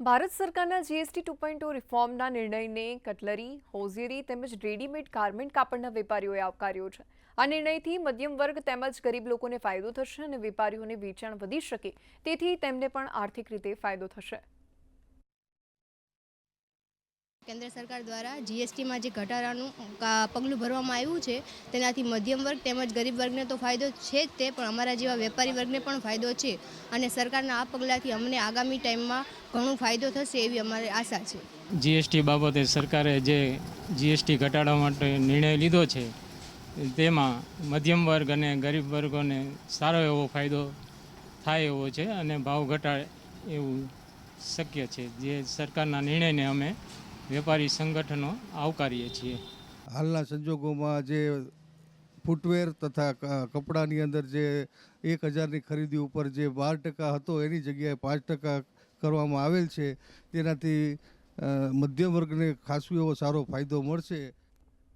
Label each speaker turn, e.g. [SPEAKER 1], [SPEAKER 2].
[SPEAKER 1] ભારત સરકારના GST two point રિફોર્મના નિર્ણયને cutlery હોઝિયરી તેમજ રેડીમેડ ગાર્મેન્ટ કાપડના વેપારીઓએ આવકાર્યો છે. આ નિર્ણયથી મધ્યમ વર્ગ તેમજ ગરીબ લોકોને ફાયદો થશે અને વેપારીઓને વેચાણ વધી શકે, તેથી તેમને પણ આર્થિક રીતે ફાયદો થશે.
[SPEAKER 2] કેન્દ્ર સરકાર દ્વારા જીએસટીમાં જે ઘટાડાનું પગલું ભરવામાં આવ્યું છે, તેનાથી મધ્યમ વર્ગ તેમજ ગરીબ વર્ગને તો ફાયદો છે જ તે, પણ અમારા જેવા વેપારી વર્ગને પણ ફાયદો છે. અને સરકારના આ પગલાંથી અમને આગામી ટાઈમમાં ઘણો ફાયદો થશે એવી અમારી આશા છે.
[SPEAKER 3] જીએસટી બાબતે સરકારે જે જીએસટી ઘટાડવા માટે નિર્ણય લીધો છે, તેમાં મધ્યમ વર્ગ અને ગરીબ વર્ગોને સારો એવો ફાયદો થાય એવો છે અને ભાવ ઘટાડે એવું શક્ય છે. જે સરકારના નિર્ણયને અમે વેપારી સંગઠનો આવકારીએ છીએ.
[SPEAKER 4] હાલના સંજોગોમાં જે ફૂટવેર તથા કપડાની અંદર જે એક હજારની ખરીદી ઉપર જે બાર ટકા હતો, એની જગ્યાએ પાંચ ટકા કરવામાં આવેલ છે. તેનાથી મધ્યમ વર્ગને ખાસો એવો સારો ફાયદો મળશે.